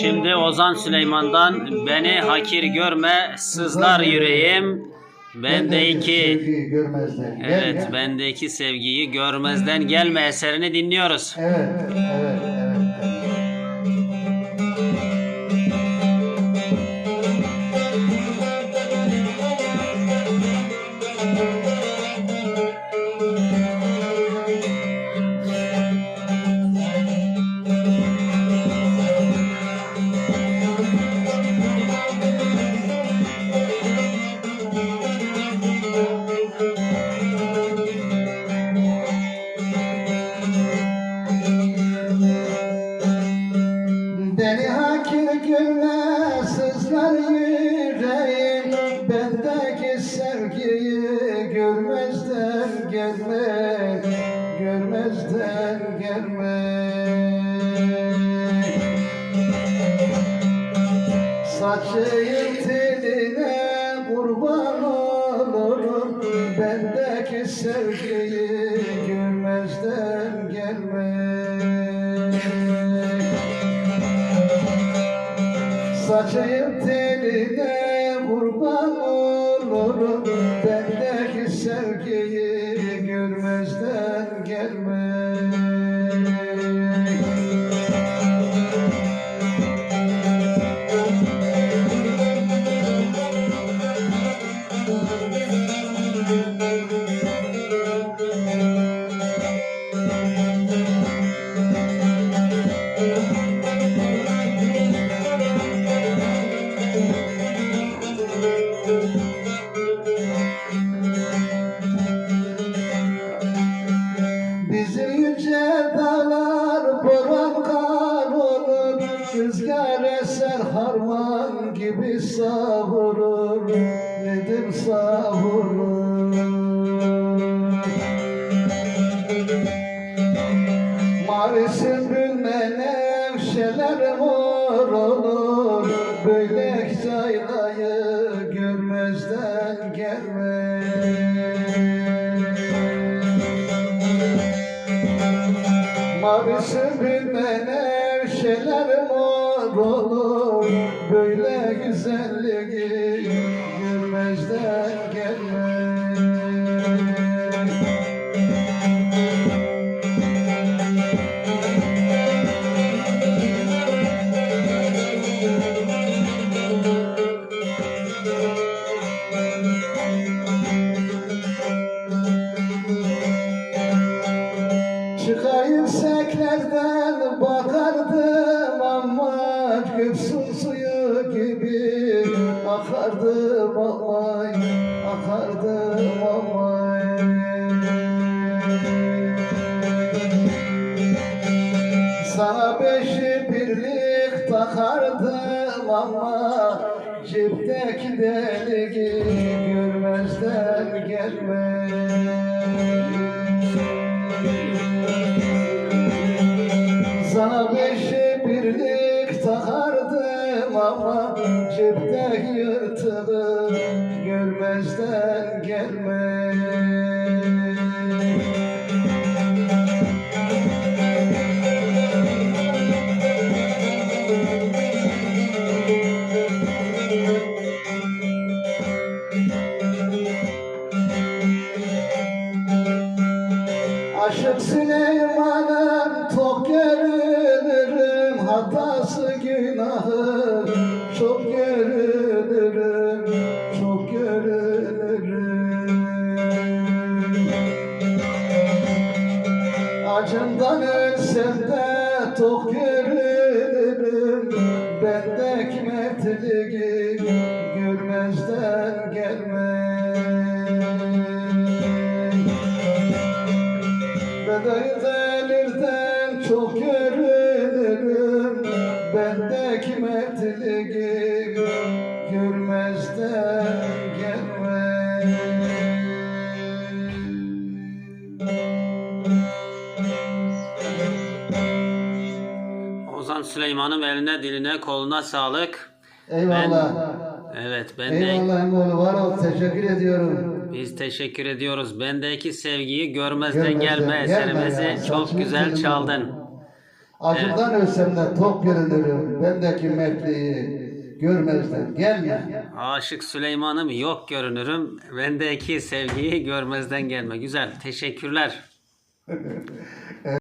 Şimdi Ozan Süleyman'dan beni hakir görme sızlar yüreğim bendeki evet bendeki sevgiyi görmezden gelme eserini dinliyoruz. Evet, evet, evet. Bendeki sevgiyi görmezden gelme Görmezden gelme Saçıyım teline kurban olurum Bendeki sevgiyi görmezden gelme Saçayım teline kurban olurum. Bendeki sevgiyi görmezden gibi savurur Nedim savurur Mavi sümbülle nevşeler mor olur Böyle yaylayı görmezden gelme Mavi sümbülle nevşeler mor olur Böyle güzelliği görmezden gelme Çıkar Sana beşi birlik takardım ama Cepteki deligi görmezden gelme görmezden gelme Aşık Süleyman'ın de tok görünürüm Bendeki mertliği görmezden gelme Bedayı delirden çok görünürüm Ozan Süleyman'ın eline diline koluna sağlık. Eyvallah. Evet ben de Eyvallah Emoğlu var ol. Teşekkür ediyorum. biz teşekkür ediyoruz. Bendeki sevgiyi görmezden Görmezden gelme eserimizi ya. çok güzel çaldın. Acıdan ölsem de tok görünürüm. Bendeki mertliği görmezden gelme. Aşık Süleyman'ım yok görünürüm. Bendeki sevgiyi görmezden gelme. Güzel. Teşekkürler.